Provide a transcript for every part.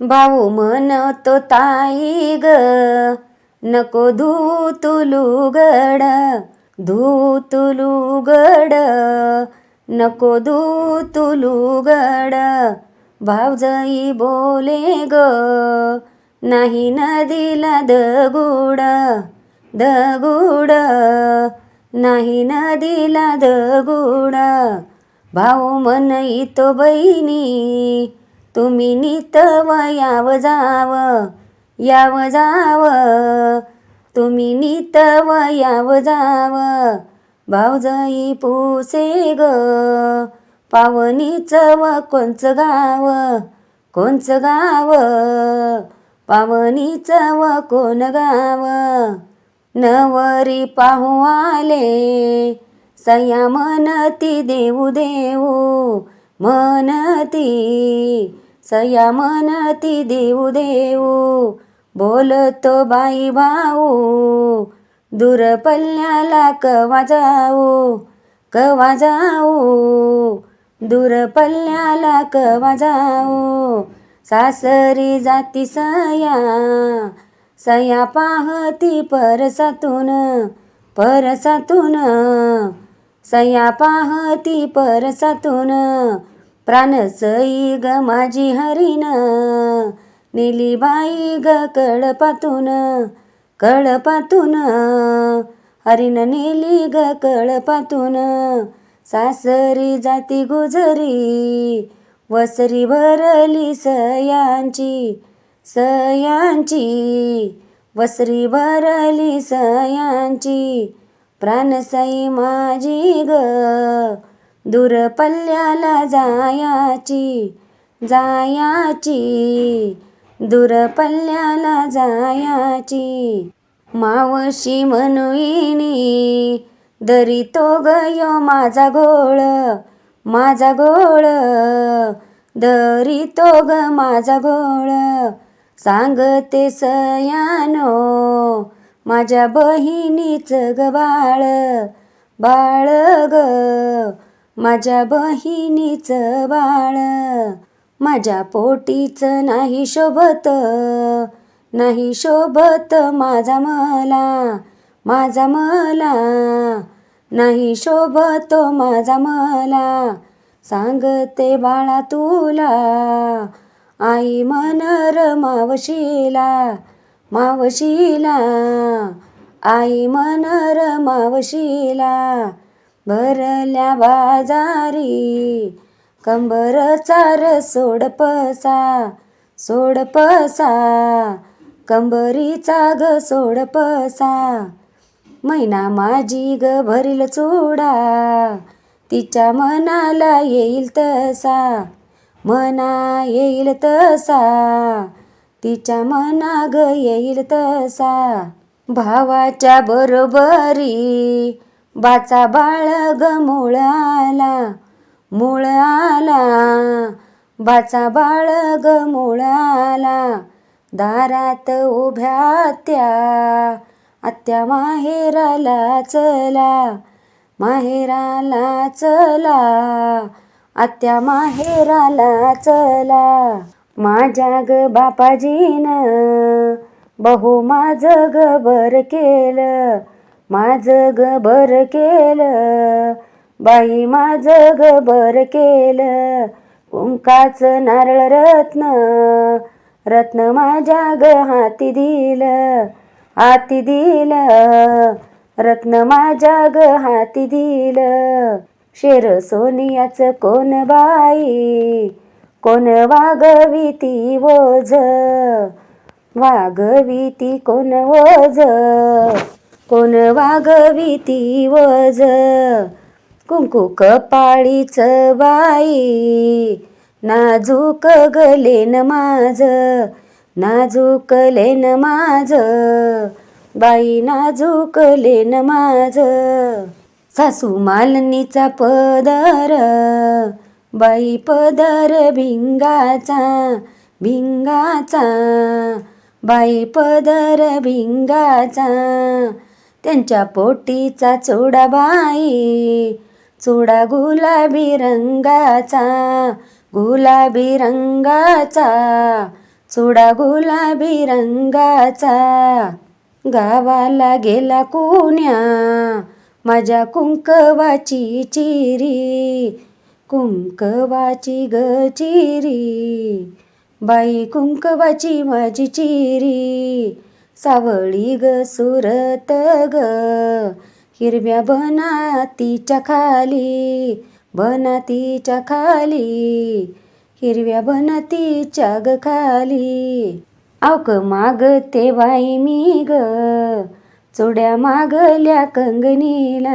भाऊ म्हणतो ताई ग नको धूतुलू गड धूतुलू गड नको धूतुलू गड. भाऊजई बोले ग नाही नदीला दगुड दगुड नाही नदीला दगुड. भाऊ म्हणतो बहिणी तुम्ही नितव याव जाव याव जाव. तुम्ही नितव याव जाव भाऊजई पुसे ग. पावनी चव कोणचं गाव कोणचं गाव. पावनी चव कोण गाव नवरी पाहू आले सया म्हणती देऊ देऊ. म्हणती सया म्हणती देऊ देऊ बोलतो बाई भाऊ दूर पल्ल्याला कवा जाऊ कवा जाऊ दूर पल्ल्याला कवा जाऊ सासरी जाती सया सया पाहती परसातून परसातून सया पाहती परसातून प्राणसई ग माझी हरीण. नेली बाई ग कळपातून कळपातून. हरिण नेली ग कळपातून सासरी जाती गुजरी. वसरी भरली सयांची सयांची. वसरी भरली सयांची प्राणसाई माझी ग. दूर पल्ल्याला जायाची जायाची. दूर पल्ल्याला जायाची. मावशी म्हणुईनी दरी तो गयो माझा गोळ माझा गोळ. दरी तो ग माझा गोळ सांगते सयानो माझ्या बहिणीचं ग बाळ बाळ ग. माझ्या बहिणीचं बाळ माझ्या पोटीचं नाही शोभत नाही शोभत माझा मला माझा मला नाही शोभतो माझा मला. सांगते बाळा तुला आई मनर मावशीला मावशीला आई मनर मावशीला. भरल्या बाजारी कंबर चार सोड पसा सोड पसा कंबरीचा ग सोड पसा मैना माझी ग भरील चोडा तिच्या मनाला येईल तसा मना येईल तसा तिच्या मना ग येईल तसा. भावाच्या बरोबरी बाचा बाळ ग मूळ आला मूळ आला. बाचा बाळ ग मूळ आला दारात उभ्या त्या आत्या माहेराला चला माहेराला चला आत्या माहेराला चला. माझ्या ग बापाजीन बहु माझ गबर केलं माझ ग बर केलं बाई माझ ग बर केलं. कुंकाच नारळ रत्न रत्न माझ्या ग हाती दिलं हाती दिलं. रत्न माझ्या ग हाती दिलं. शेर सोनियाचं कोण बाई कोण वागविती ओझ वागविती कोण ओझ. कोण वागविती वज? कुंकू कपाळीच बाई. नाजूक गलेन माझ नाजूक लेन माझ बाई नाजूक लेन माझ सासू मालनीचा पदर बाई पदर भिंगाचा भिंगाचा. बाई पदर भिंगाचा त्यांच्या पोटीचा चुडा बाई चुडा गुलाबी रंगाचा गुलाबी रंगाचा चुडा गुलाबी रंगाचा. गावाला गेला कुण्या माझ्या कुंकवाची चिरी कुंकवाची ग चिरी. बाई कुंकवाची माझी चिरी सावळी ग सुरत ग. हिरव्या बनातीच्या खाली बनातीच्या खाली. हिरव्या बनातीच्या ग खाली. आवक मागते बाई मी ग चुड्या मागल्या कंगनीला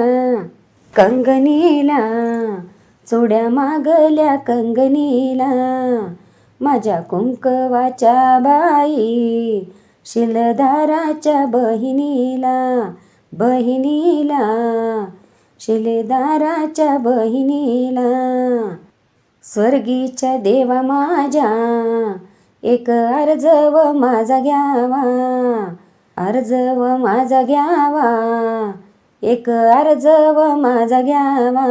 कंगनीला चुड्या मागल्या कंगनीला माझ्या कुंकवाच्या बाई शिलदाराच्या बहिणीला बहिणीला शिलेदाराच्या बहिणीला. स्वर्गीच्या देवा माझ्या एक अर्ज व माझा घ्यावा अर्ज व माझा घ्यावा एक अर्ज व माझा घ्यावा.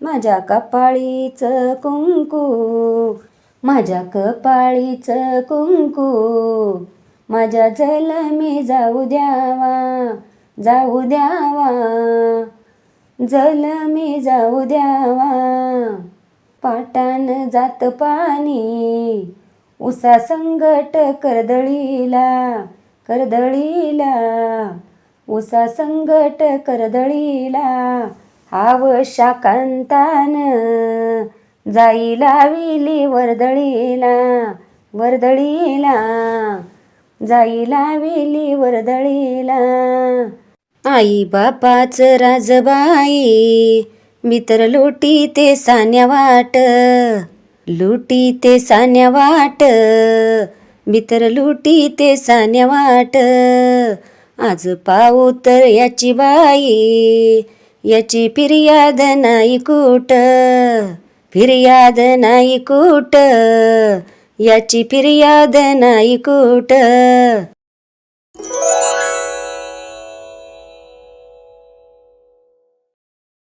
माझ्या कपाळीचं कुंकू माझ्या कपाळीचं कुंकू माझ्या जलमी जाऊ द्यावा जाऊ द्यावा. जल मी जाऊ द्यावा. पाटान जात पाणी उसा संगट करदळीला करदळीला. उसा संगट करदळीला हाव शाकांतान. जाई लाविली वर्दळीला वर्दळीला. जाईला वेली वर्दळीला आई बापाच राजबाई मी तर लुटी ते सान्या वाट. लुटी ते सान्या वाट मी तर लुटी ते सान्या वाट. आज पाऊ तर याची बाई याची फिर्याद नाही कुट फिर्याद नाही कुट याची फिर्याद नाही कुट